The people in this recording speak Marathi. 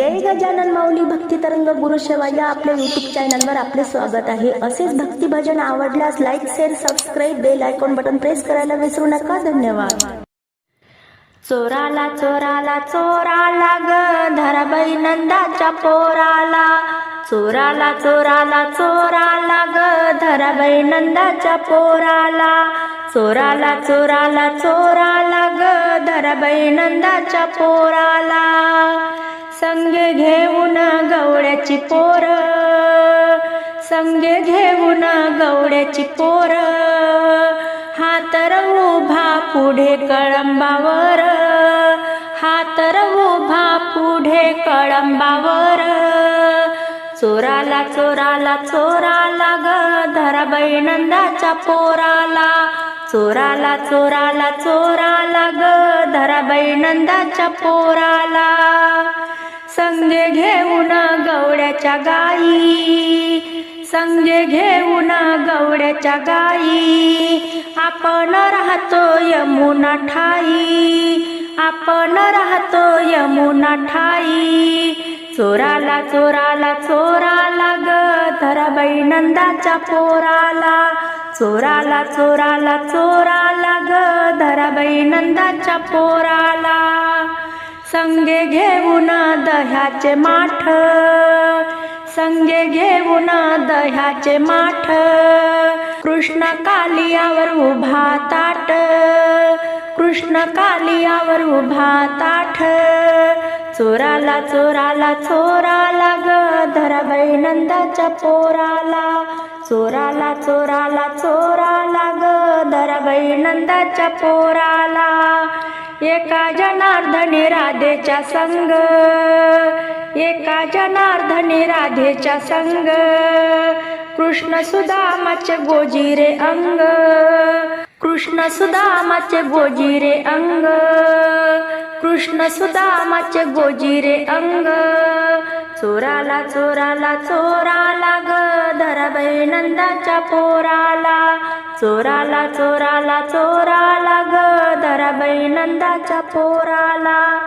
जय गजानन माऊली भक्ती तरंग गुरुसेवा या आपल्या युट्यूब चॅनलवर आपले स्वागत आहे. असेच भक्ती भजन आवडल्यास like share subscribe bell icon button press करायला विसरू नका. धन्यवाद. चोराला चोराला चोराला ग धराबाई नंदाच्या पोराला. चोराला चोराला चोराला ग धराबाई नंदाच्या पोराला. चोराला चोराला चोराला ग धराबाई नंदाच्या पोराला. संगे घेऊन गवळ्याची पोर. संगे घेऊन गवळ्याची पोर. हातर उभा पुढे कळंबावर. हातर उभा पुढे कळंबावर. चोराला चोराला चोराला ग धराबाई नंदाच्या पोराला. चोराला चोराला चोराला ग धराबाई नंदाच्या पोराला. संगे घेऊन गवड्याच्या गाई संगे घेऊन गवड्याच्या गाई. आपण राहतो यमुना ठाई आपण राहतो यमुना ठाई. चोराला चोराला चोराला ग धराबाई नंदाच्या पोराला. चोराला चोराला चोराला ग धराबाई नंदाच्या पोराला. संगे घेऊन दह्याचे माठ. संगे घेऊन दह्याचे माठ. कृष्ण कालियावर उभा ताट. कृष्ण कालियावर उभा ताठ चोराला चोराला चोराला ग. धराबाई नंदाच्या पोराला. चोराला चोराला चोराला ग. धराबाई नंदाच्या पोराला. एका जनार्दने राधेच्या संग एका जनार्दने राधेच्या संग कृष्ण सुदामाचे गोजिरे अंग कृष्ण सुदामाचे गोजिरे अंग कृष्ण सुदामाचे गोजिरे अंग. चोराला चोराला चोराला ग धराबाई नंदाच्या पोराला. चोराला चोराला चोरा पोराला